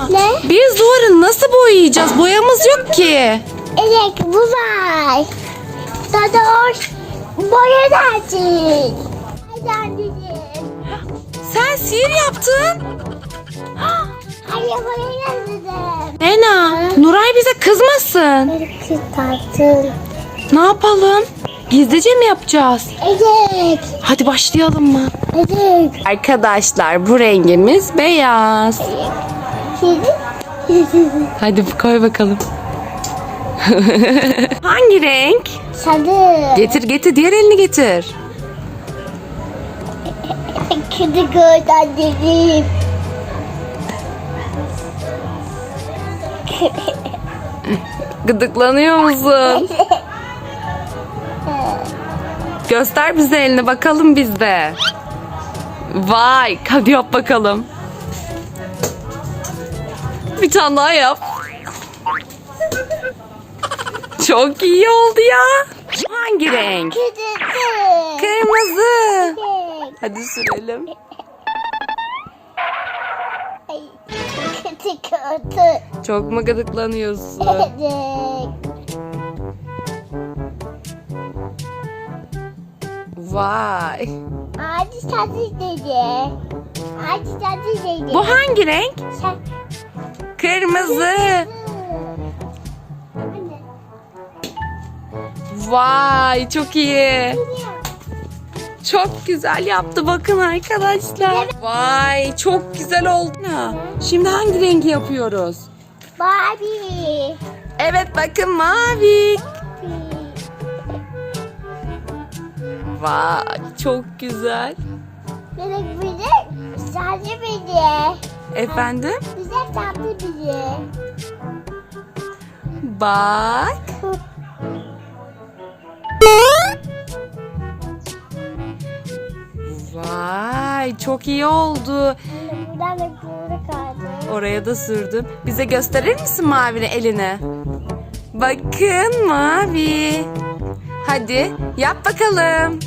Ne? Biz duvarı nasıl boyayacağız? Boyamız yok ki. Evet bu var. Dadoş boya dersin. Sen sihir yaptın. Hadi boya dersin. Lena, Nuray bize kızmasın. Ne yapalım? Gizlice mi yapacağız? Evet. Hadi başlayalım mı? Evet. Arkadaşlar bu rengimiz beyaz. Hadi koy bakalım. Hangi renk? Sarı. Getir getir diğer elini getir. Kedi anneciğim. Gıdıklanıyor musun? Göster bize elini bakalım biz de. Vay hadi yap bakalım. Bir tane daha yap. Çok iyi oldu ya. Hangi renk? Kırmızı. Hadi sürelim. Çok mu gıdıklanıyorsun? Vay. Ağacı tadı dedi. Ağacı tadı dedi. Bu hangi renk? Sen... Kırmızı. Vay çok iyi. Çok güzel yaptı bakın arkadaşlar. Vay çok güzel oldu. Şimdi hangi rengi yapıyoruz? Barbie. Evet bakın mavi. Vay çok güzel. Melek bize sadece bize. Efendim? Bize sadece bize. Bak. Vay çok iyi oldu. Buradan da. Oraya da sürdüm. Bize gösterir misin mavini eline? Bakın mavi. Hadi yap bakalım.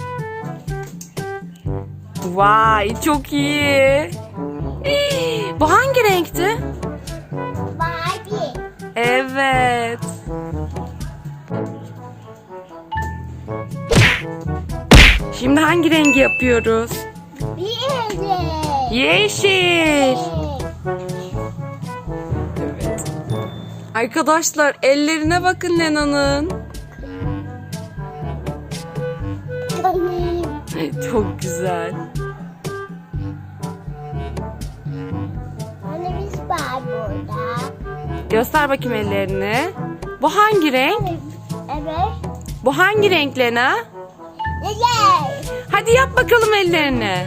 Vay çok iyi. Şimdi hangi rengi yapıyoruz? Evde. Yeşil. Evet. Arkadaşlar ellerine bakın Lena'nın. Çok güzel. Anne biz var burada. Göster bakayım ellerini. Bu hangi renk? Evet. Bu hangi renk Lena? Hadi yap bakalım ellerini.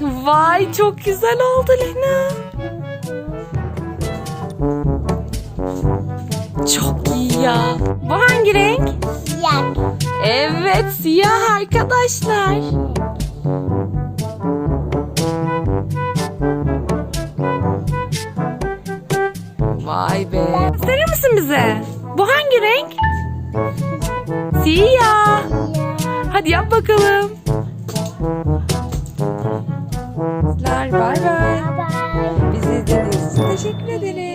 Vay çok güzel oldu Lena. Çok iyi ya. Bu hangi renk? Yak. Evet siyah arkadaşlar. Vay be. Gösterir misin bize? Bu hangi renk? Siyah. Hadi yap bakalım. Bay bay. Bizi izlediğiniz için teşekkür ederiz.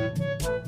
Música